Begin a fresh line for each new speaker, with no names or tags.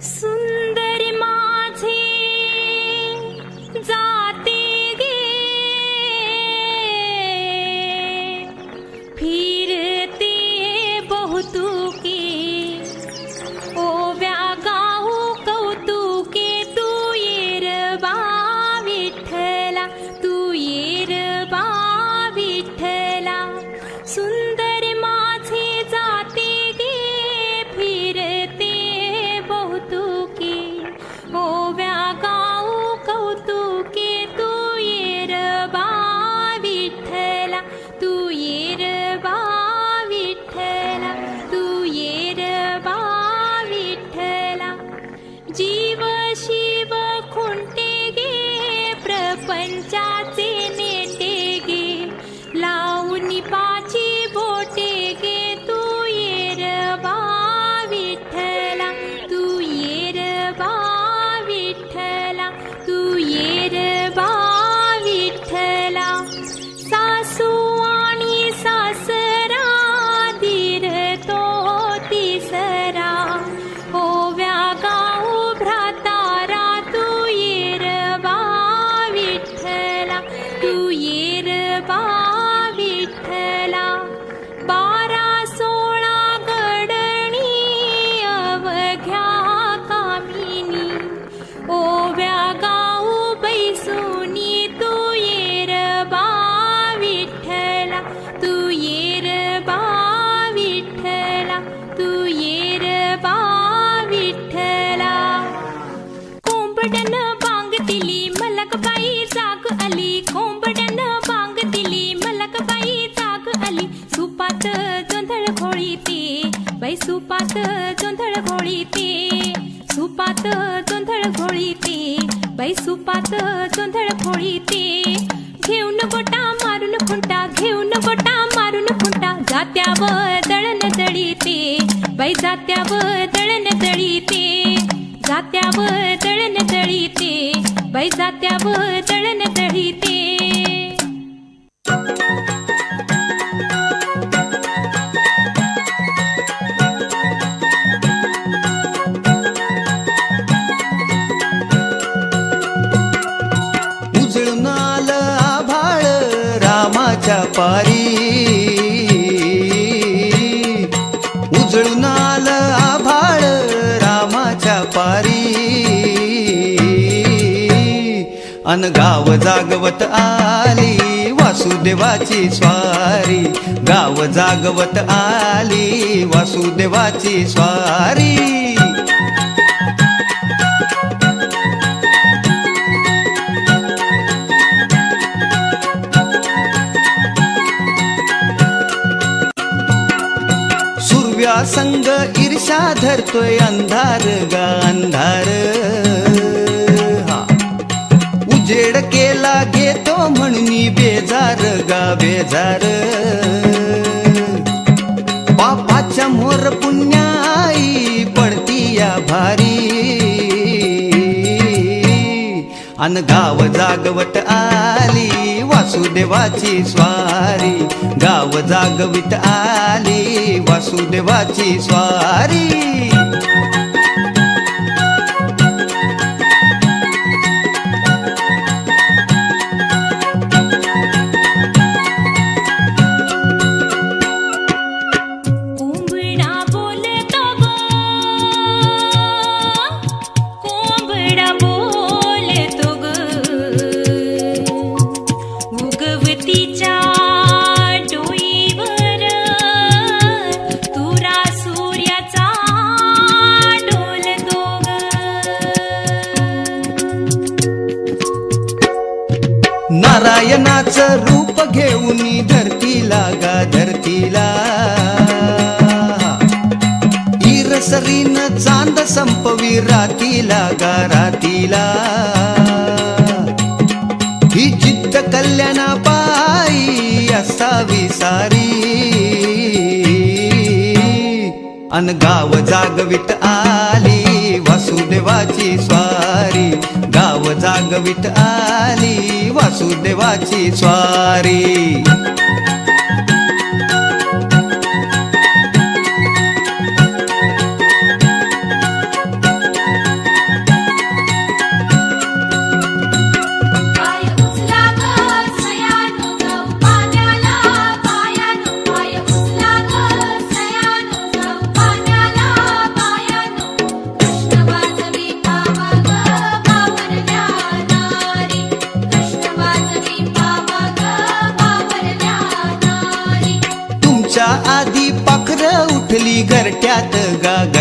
思 कोंबड्यान बांग दिली मलक बाई जाग आली. कोंबड्यान बांग दिली मलक बाई जाग आली. सुपात जोंधळ घोळीते बाई सुपात जोंधळ घोळीते सुपात जोंधळ घोळीते बाई सुपात जोंधळ घोळीते घेऊन गोटा मारून खुंटा घेऊन गोटा मारून खुंटा. जात्यावर दळण दळीते बाई जात्यावर दळण दळीते जात्यावर दळण दळीते बाई जात्यावर दळण दळीते
उजळून आलं आभाळ रामाच्या पारी. उजळून अन गाव जागवत आली वासुदेवाची स्वारी. गाव जागवत आली वासुदेवाची स्वारी. सुरव्या संग ईर्षा धरतोय अंधार गा अंधार. गा बेजार पापाच्या मोर पुण्याई पडती या भारी. अन गाव जागवत आली वासुदेवाची स्वारी. गाव जागवित आली वासुदेवाची स्वारी. नारायणाचं रूप घेऊन धरतीला गा धरतीला. ईरसरीन चांद संपवी रातीला गा रातीला. ही जिद्द कल्याणा पायी असावी सारी. अन गाव जागवित आली वासुदेवाची स्वारी. गाव जागवित आली वासुदेवाची स्वारी. करत्यात गाग